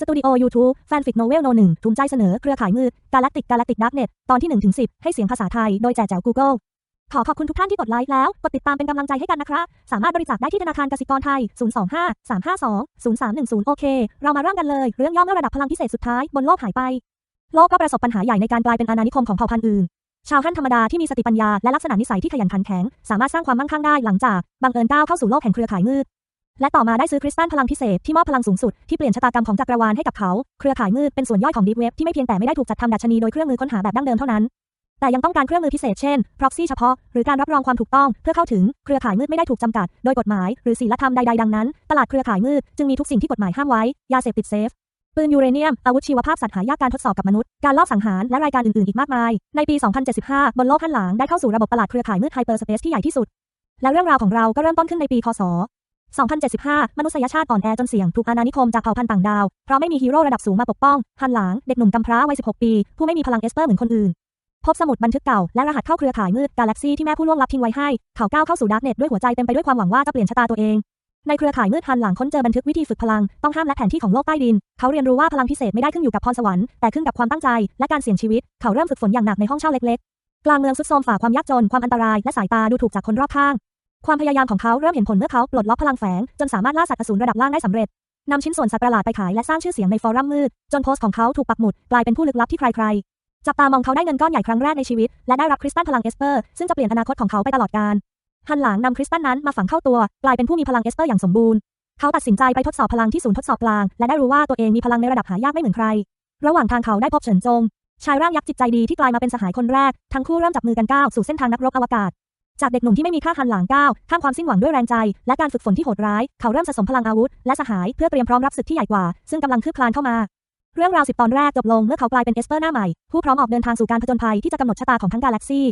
สตูดิโอ YouTube แฟนฟิกโนเวลโนหนึ่งภูมิใจเสนอเครือข่ายมืด Galactic Galactic Darknet ตอนที่1ถึง10 ให้เสียงภาษาไทย โดยแจแจ๋ว Google ขอขอบคุณทุกท่านที่กดไลค์แล้ว กดติดตามเป็นกำลังใจให้กันนะครับ สามารถบริจาคได้ที่ธนาคารกสิกรไทย 025 352 0310 โอเค เรามาเริ่มกันเลย เรื่องย่อเมื่อระดับพลังพิเศษสุดท้ายบนโลกหายไป โลกก็ประสบปัญหาใหญ่ในการกลายเป็นอาณานิคมของเผ่าพันธุ์อื่น ชาวฮั่นธรรมดาที่มีสติปัญญาและลักษณะนิสัยที่ขยันขันแข็ง สามารถสร้างความมั่งคั่งได้หลังจากบังเอิญก้าวเข้าสู่โลกแห่งเครือข่ายมืด และต่อมาได้ซื้อคริสตัลพลังพิเศษที่มอบพลังสูงสุด ที่เปลี่ยนชะตากรรมของจักรวาลให้กับเขา เครือข่ายมืดเป็นส่วนย่อยของดีเว็บที่ไม่เพียงแต่ไม่ได้ถูกจัดทำดัชนีโดยเครื่องมือค้นหาแบบดั้งเดิมเท่านั้น แต่ยังต้องการเครื่องมือพิเศษเช่น proxy เฉพาะ หรือการรับรองความถูกต้องเพื่อเข้าถึงเครือข่ายมืดไม่ได้ถูกจำกัด โดยกฎหมาย หรือศีลธรรมใดๆดังนั้น ตลาดเครือข่ายมืดจึงมีทุกสิ่งที่กฎหมายห้ามไว้ยาเสพติดเซฟปืนยูเรเนียม อาวุธชีวภาพสัตว์หายากการทดสอบกับมนุษย์ การลอบสังหาร และรายการอื่น ๆ อีกมากมาย ในปี 2075 บนโลกหันหลังได้เข้าสู่ระบบตลาดเครือข่ายมืดไฮเปอร์สเปซที่ใหญ่ที่สุด และเรื่องราวของเราก็เริ่มต้นขึ้นในปี คศ 2075 มนุษยชาติอ่อนแอจนเสี่ยงถูกอาณานิคมจากเผ่าพันธุ์ต่างดาว เพราะไม่มีฮีโร่ระดับสูงมาปกป้องฮันหลางเด็กหนุ่มกำพร้าวัย 16 ปี ผู้ไม่มีพลังเอสเปอร์เหมือนคนอื่น พบสมุดบันทึกเก่า และรหัสเข้าเครือข่ายมืดกาแล็กซี่ที่แม่ผู้ล่วงลับทิ้งไว้ให้ เขาก้าวเข้าสู่ดาร์กเน็ตด้วยหัวใจเต็มไปด้วยความหวังว่าจะเปลี่ยนชะตาตัวเอง ในเครือข่ายมืดฮันหลังค้นเจอบันทึกวิธีฝึกพลัง ต้องห้ามและแผนที่ของโลกใต้ดิน เขาเรียนรู้ว่าพลังพิเศษไม่ได้ขึ้นอยู่กับพรสวรรค์ แต่ขึ้นกับความตั้งใจ และการเสี่ยงชีวิต เขาเริ่มฝึกฝนอย่างหนักในห้องเช่าเล็กๆ กลางเมืองซุดโทรมฝ่าความยากจน ความอันตราย และสายตาดูถูกจากคนรอบข้าง ความพยายามของเขาเริ่มเห็นผลเมื่อเขาปลดล็อกพลังแฝง จนสามารถล่าสัตว์อสูรระดับล่างได้สำเร็จนำชิ้นส่วนสัตว์ประหลาดไปขายและสร้างชื่อเสียงในฟอรัมมืด จนโพสต์ของเขาถูกปักหมุด กลายเป็นผู้ลึกลับที่ใครๆ จับตามองเขาได้เงินก้อนใหญ่ครั้งแรกในชีวิต และได้รับคริสตัลพลังเอสเปอร์ซึ่งจะเปลี่ยนอนาคตของเขาไปตลอดกาลฮันหลังนำคริสตัลนั้นมาฝังเข้าตัว กลายเป็นผู้มีพลังเอสเปอร์อย่างสมบูรณ์เขาตัดสินใจไปทดสอบพลังที่ศูนย์ทดสอบกลาง และได้รู้ว่าตัวเองมีพลังในระดับหายากไม่เหมือนใคร ระหว่างทางเขาได้พบเฉินจงชายร่างยักษ์จิตใจดีที่กลายมาเป็นสหายคนแรกทั้งคู่เริ่มจับมือกันก้าวสู่เส้นทางนักรบอวกาศ จากเด็กหนุ่มที่ไม่มีค่าหันหลังก้าวข้ามความสิ้นหวังด้วยแรงใจ และการฝึกฝนที่โหดร้าย เขาเริ่มสะสมพลังอาวุธ และสหายเพื่อเตรียมพร้อมรับศึกที่ใหญ่กว่า ซึ่งกำลังคืบคลานเข้ามา เรื่องราวสิบตอนแรกจบลงเมื่อเขากลายเป็นเอสเปอร์หน้าใหม่ ผู้พร้อมออกเดินทางสู่การผจญภัยที่จะกำหนดชะตาของทั้งกาแล็กซี่